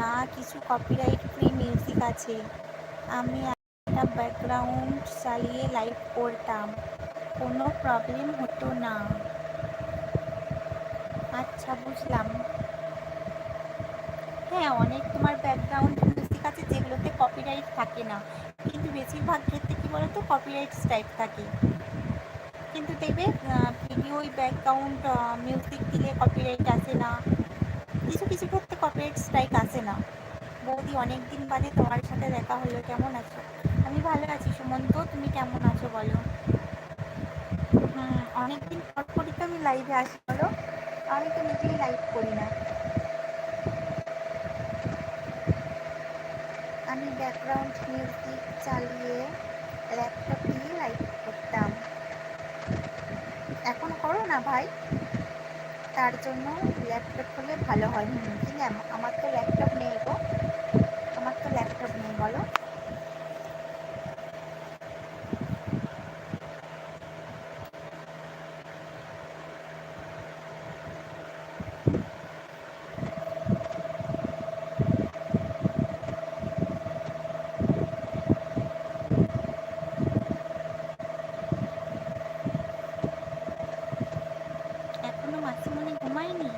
না কিছু copyright free music আছে। আমি একটা ব্যাকগ্রাউন্ড চালিয়ে লাইভ করতাম। কোনো প্রবলেম হতো না। আচ্ছা বুঝলাম। হ্যাঁ অনেক তোমার ব্যাকগ্রাউন্ড মিউজিক আছে যেগুলোতে কপিরাইট থাকে না। কিন্তু বেশিরভাগ ক্ষেত্রে কী বলো তো কপিরাইট স্ট্রাইক থাকে। কিন্তু দেখবে ভিডিও ব্যাকগ্রাউন্ড মিউজিক দিলে কপিরাইট আসে না। কিছু কিছু ক্ষেত্রে কপিরাইট স্ট্রাইক আসে না। বৌদি অনেক দিন বাদে তোমার সাথে দেখা হলো, কেমন আছো? আমি ভালো আছি সুমন্ত, তুমি কেমন আছো বলো? হুম, অনেকদিন পর পরই তো আমি লাইভে আসি বলো। আমি তো নিজেই লাইভ করি না। আমি ব্যাকগ্রাউন্ড মিউজিক চালিয়ে ল্যাপটপ দিয়ে লাইভ করতাম। এখন করো না ভাই। তার জন্য ল্যাপটপ হলে ভালো হয়। কিন্তু আমার তো ল্যাপটপ নেই গো আমার তো ল্যাপটপ নেই বলো এখনও মাসিমণি ঘুমায়নি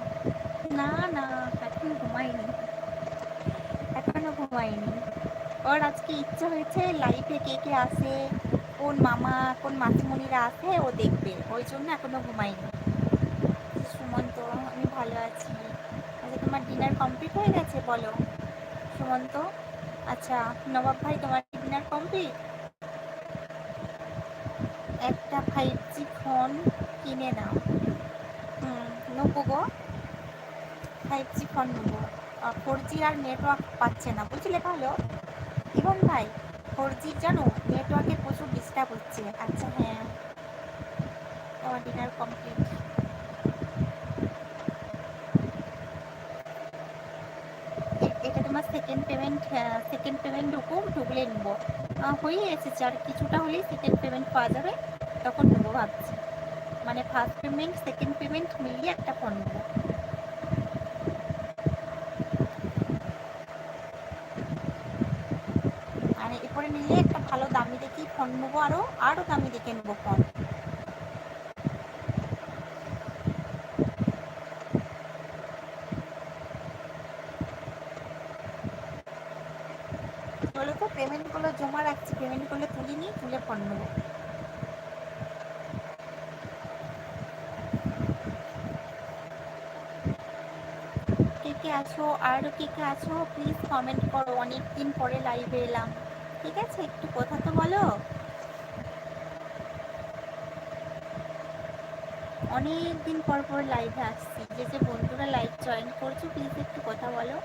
না না ঘুমায়নি। এখনও ঘুমায়নি। ওর আজকে ইচ্ছে হয়েছে লাইফে কে কে আসে, কোন মামা, কোন মাসিমণিরা আসে, ও দেখবে। ওই জন্য এখনও ঘুমাইনি সুমন্ত, আমি ভালো আছি। আচ্ছা তোমার ডিনার কমপ্লিট হয়ে গেছে? বলো। সুমন্ত? আচ্ছা নবাব ভাই, তোমার ডিনার কমপ্লিট একটা ফাইভ জি ফোন কিনে নাও। হুম নেব গো। ফাইভ জি ফোন নেব? ফোর জি আর নেটওয়ার্ক পাচ্ছে না, বুঝলে ভালো? ইভন ভাই ফোর জি জানো নেটওয়ার্কের প্রচুর ডিস্টার্ব হচ্ছে। আচ্ছা হ্যাঁ। তোমার ডিনার কমপ্লিট এটা তোমার সেকেন্ড পেমেন্ট সেকেন্ড পেমেন্ট ঢুকু, ঢুকলে নেব। হয়ে এসেছে, আর কিছুটা হলেই সেকেন্ড পেমেন্ট পাওয়া যাবে, তখন নেব ভাবছি। মানে ফার্স্ট পেমেন্ট সেকেন্ড পেমেন্ট মিলিয়ে একটা ফোন নেব মানে এরপরে নিলে একটা ভালো দামি দেখি ফোন নেব আরও আরও দামি দেখে নেব ফোন। বলো তো পেমেন্টগুলো জমা রাখছি পেমেন্টগুলো তুলিনি, তুলে ফোন নেব। কে কে আছো আরও কে কে আছো প্লিজ কমেন্ট করো অনেক দিন পরে লাইভে এলাম। ঠিক আছে, একটু কথা তো বলো। অনেক দিন পর পর লাইভে আসছি। যে যে বন্ধুরা লাইভ জয়েন করছ প্লিজ একটু কথা বলো।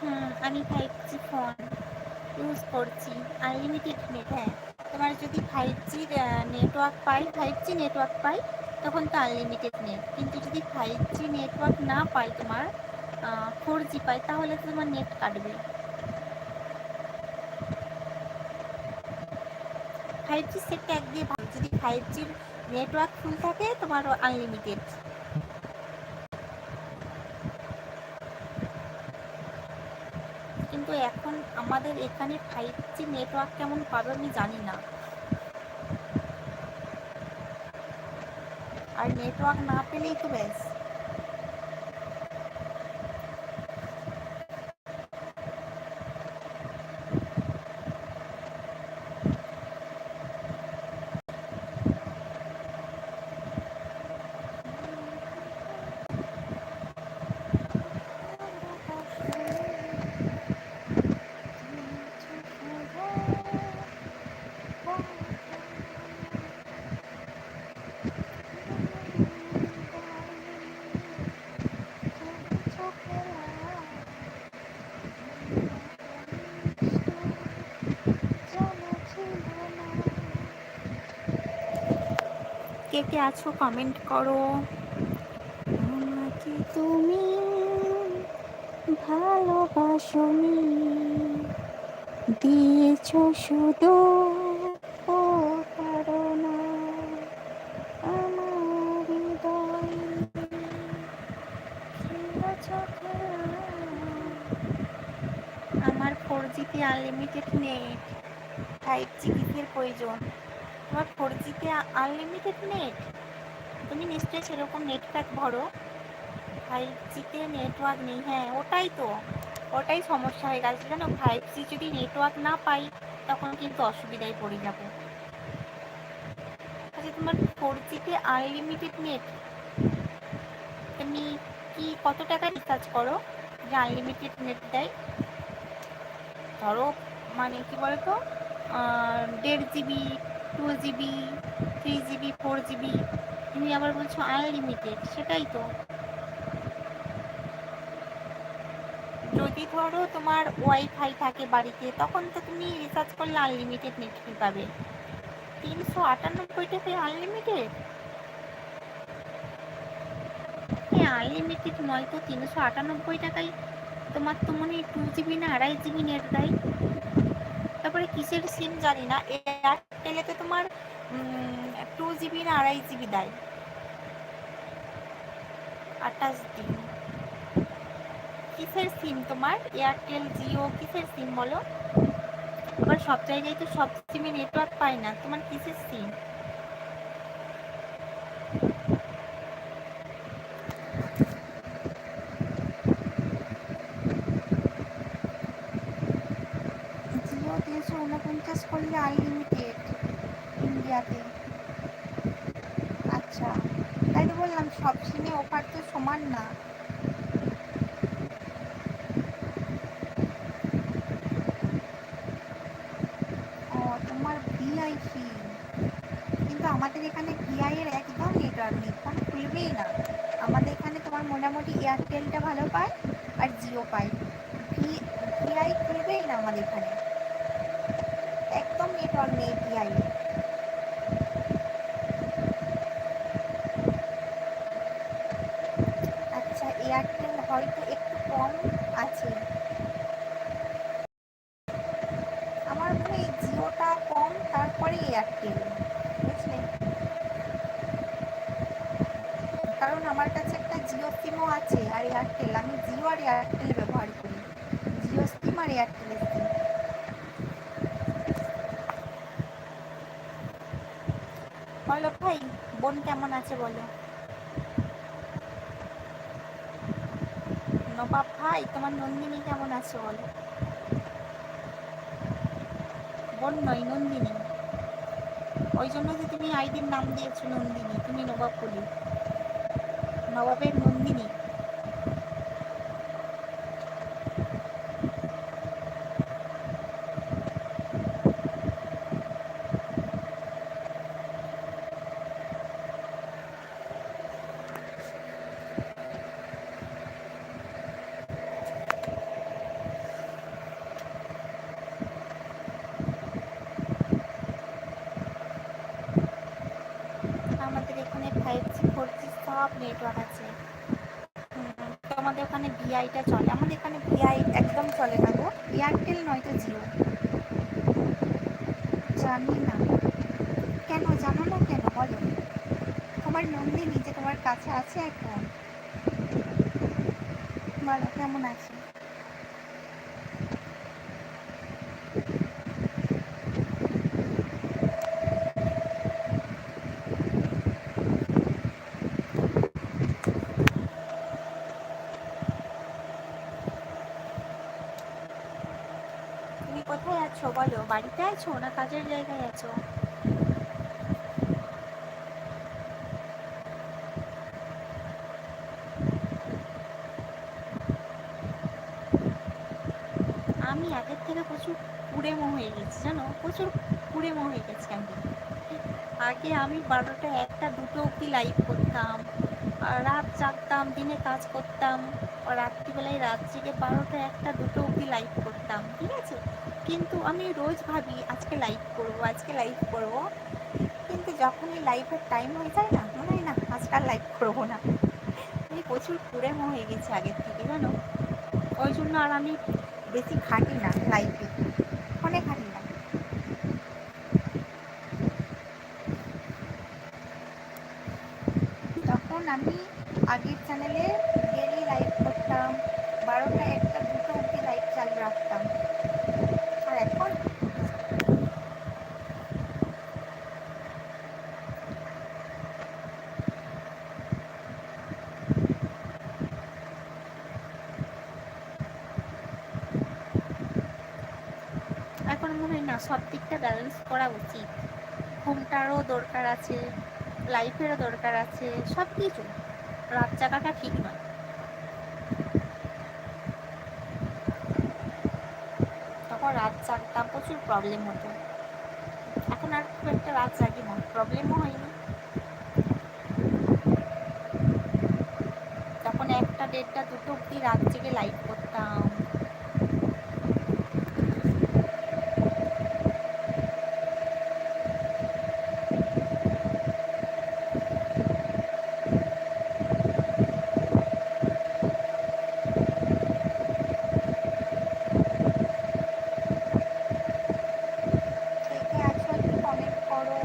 হুম, আমি ফাইভ জি ফোন ইউজ করছি আনলিমিটেড নেট হ্যাঁ। তোমার যদি ফাইভ জি নেটওয়ার্ক পাই ফাইভ জি নেটওয়ার্ক পাই, তখন তো আনলিমিটেড নেট কিন্তু যদি ফাইভ জি নেটওয়ার্ক না পাই তোমার ফোর জি পাই, তাহলে তো তোমার নেট কাটবে। ফাইভ জি সেটটা এক দিয়ে যদি ফাইভ জির নেটওয়ার্ক ফুল থাকে, তোমার আনলিমিটেড কিন্তু এখন আমাদের এখানে ফাইভ জি নেটওয়ার্ক কেমন পাবে আমি জানি না। আর নেটওয়ার্ক না পেলেই তো ব্যাস। কে কে আছো কমেন্ট করো। আমাকে তুমি ভালোবাসো দিয়েছ শুধু ও তাড়না আমার হৃদয় খেলেছ খেলা। আমার ফোর জিতে আনলিমিটেড নেট ফাইভ জি কিসের প্রয়োজন তোমার ফোর জিতে আনলিমিটেড নেট তুমি নিশ্চয়ই সেরকম নেট প্যাক ভরো। ফাইভ জিতে নেটওয়ার্ক নেই হ্যাঁ ওটাই তো। ওটাই সমস্যা হয়ে গেছে। জানো ফাইভ জি যদি নেটওয়ার্ক না পাই, তখন কিন্তু অসুবিধায় পড়ে যাব। আচ্ছা তোমার ফোর জিতে আনলিমিটেড নেট তুমি কি কত টাকা রিচার্জ করো? যে আনলিমিটেড নেট দেয়? ধরো মানে কি বলতো? দেড় GB two GB three GB four GB তুমি আবার বলছো আনলিমিটেড সেটাই তো। যদি ধরো তোমার ওয়াইফাই থাকে বাড়িতে, তখন তো তুমি রিচার্জ করলে আনলিমিটেড নেট পাবে। তিনশো আটানব্বই টাকায় আনলিমিটেড হ্যাঁ আনলিমিটেড নয় তো, তিনশো আটানব্বই টাকায় তোমার তো মনে টু জিবি না, আড়াই জিবি নেট দেয় তারপরে কিসের সিম জানি না এয়ারটেলে তো তোমার টু জিবি না আড়াই জিবি দেয়? আঠাশ দিন কিসের সিম তোমার? এয়ারটেল জিও কিসের সিম বলো? আবার সব জায়গায় তো সব সিমে নেটওয়ার্ক পায় না। তোমার কিসের সিম জিও তিনশো উনপঞ্চাশ করলে আনলিমিটেড ইন্ডিয়াতে আচ্ছা তাই তো বললাম সব সিমে অফার তো সমান না। তোমার ভিআই কিন্তু আমাদের এখানে ভিআই এর একদম নেটওয়ার্ক নেই ফোন খুলবেই না। আমাদের এখানে তোমার মোটামুটি এয়ারটেলটা ভালো পায় আর জিও পায়। ভিআই খুলবেই না আমাদের এখানে। একদম নেটওয়ার্ক নেই ভিআই আচ্ছা এয়ারটেল হয়তো একটু কম আছে আমার মনে হয় জিওটা কম তারপরে এয়ারটেল বুঝলে কারণ আমার কাছে একটা জিও সিমও আছে আর এয়ারটেল আমি জিও আর এয়ারটেল ব্যবহার করি জিও সিম আর এয়ারটেলের সিম বলো ভাই, বোন কেমন আছে বলো? নবাব ভাই, তোমার নন্দিনী কেমন আছে বলো? বোন নয়, নন্দিনী। ওই জন্য যে তুমি আইডির নাম দিয়েছ নন্দিনী, তুমি নবাব বলি। নবাবের নন্দিনী আমাদের এখানে ফাইভ জি ফোর জি সব নেটওয়ার্ক আছে। তোমাদের ওখানে ভিআইটা চলে। আমাদের এখানে ভিআই একদম চলে না গো। এয়ারটেল নয় তো জিও। জানি না। কেন? জানো না কেন? বলো। তোমার নন্দিনী যে তোমার কাছে আছে এখন? বলো, কেমন আছে তুমি কোথায় আছো আছো না কাজের জায়গায় আছো? আমি আগের থেকে প্রচুর কুড়েমো হয়ে গেছি, জানো? প্রচুর কুড়েমো হয়ে গেছি আমি। আগে আমি বারোটা একটা, দুটো অব্দি লাইভ করতাম। রাত জাগতাম, দিনে কাজ করতাম। রাত্রিবেলায় রাত জেগে বারোটা একটা, দুটো অব্দি লাইভ করতাম, ঠিক আছে? কিন্তু আমি রোজ ভাবি, আজকে লাইভ করব, আজকে লাইভ করব। কিন্তু যখনই লাইভের টাইম হয়ে যায় না, মনে হয় না, আজকে আর লাইভ করব না। আমি প্রচুর কুড়েমো হয়ে গেছি আগের থেকে, জানো? ওই জন্য আর আমি বেশি খাটি না লাইফে অনেক খাটি না তখন আমি আগের চ্যানেলে ডেলি লাইভ করতাম বারোটা একটা দুটো অব্দি লাইভ চালু রাখতাম আর এখন এখন মনে হয় না সব দিকটা ব্যালেন্স করা উচিত। ঘুমটারও দরকার আছে লাইফেরও দরকার আছে সব কিছু রাত জাগাটা ঠিক নয়। তখন রাত জাগতাম, প্রচুর প্রবলেম হতো। এখন আর খুব একটা রাত জাগি না প্রবলেমও হয়নি। তখন একটা, দেড়টা, দুটো অব্দি রাত জেগে লাইভ করতাম কে কে আছো একটু কমেন্ট করো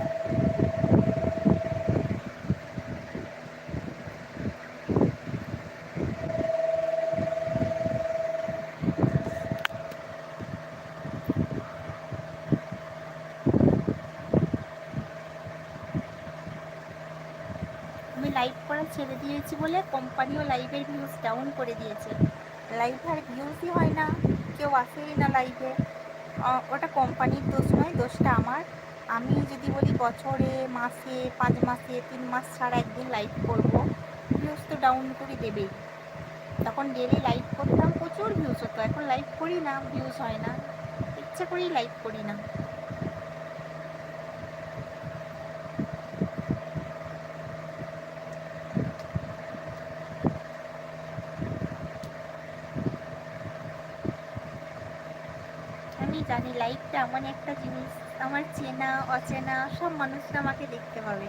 আমি লাইভ করা ছেড়ে দিয়েছি বলে কোম্পানিও লাইভের ভিউজ ডাউন করে দিয়েছে। লাইভ আর ভিউজই হয় না, কেউ আসেই না লাইভে। ওটা কোম্পানির দোষ নয়, দোষটা আমার। আমি যদি বলি বছরে, মাসে, পাঁচ মাসে, তিন মাস ছাড়া একদিন লাইভ করব ভিউজ তো ডাউন করে দেবেই। তখন ডেলি লাইভ করতাম, প্রচুর ভিউজ হতো। এখন লাইভ করি না ভিউজ হয় না। ইচ্ছা করেই লাইভ করি না। আমি জানি লাইফটা এমন একটা জিনিস, আমার চেনা, অচেনা, সব মানুষরা আমাকে দেখতে পাবে।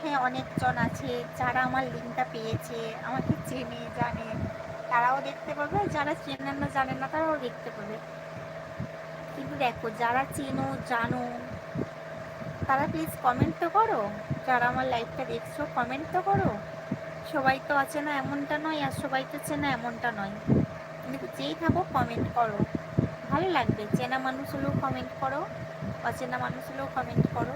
হ্যাঁ অনেকজন আছে যারা আমার লিঙ্কটা পেয়েছে, আমাকে চেনে, জানে। তারাও দেখতে পাবে আর যারা চেনেন না জানেন না, তারাও দেখতে পাবে। কিন্তু দেখো, যারা চেনো, জানো, তারা প্লিজ কমেন্ট তো করো। যারা আমার লাইভটা দেখছ কমেন্ট তো করো। সবাই তো আছে না এমনটা নয়, আর সবাই তো চেনা এমনটা নয়। কিন্তু যেই থাকো কমেন্ট করো। ভালো লাগবে। চেনা মানুষ হলেও কমেন্ট করো অচেনা মানুষ হলেও কমেন্ট করো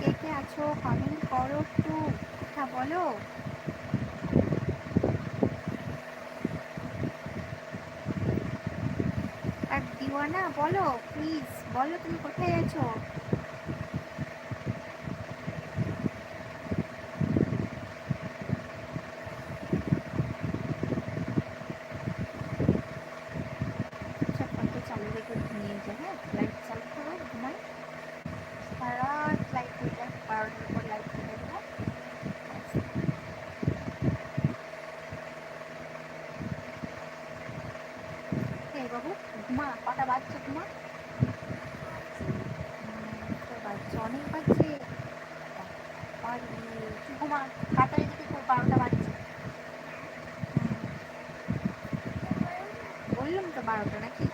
কে কে আছো কমেন্ট করো একটু কথা বলো। আর দিওয়ানা বলো প্লিজ বলো তুমি কোথায় আছো আচ্ছা ফোনটা চালু রেখে ঘুমিয়ে যা হ্যাঁ লাইট চালু বাবু ঘুমা তোমার? বাচ্চা অনেক বাজছে আর তুই ঘুমা তাড়াতাড়ি দিকে বারোটা বাচ্চা বললাম তো বারোটা নাকি?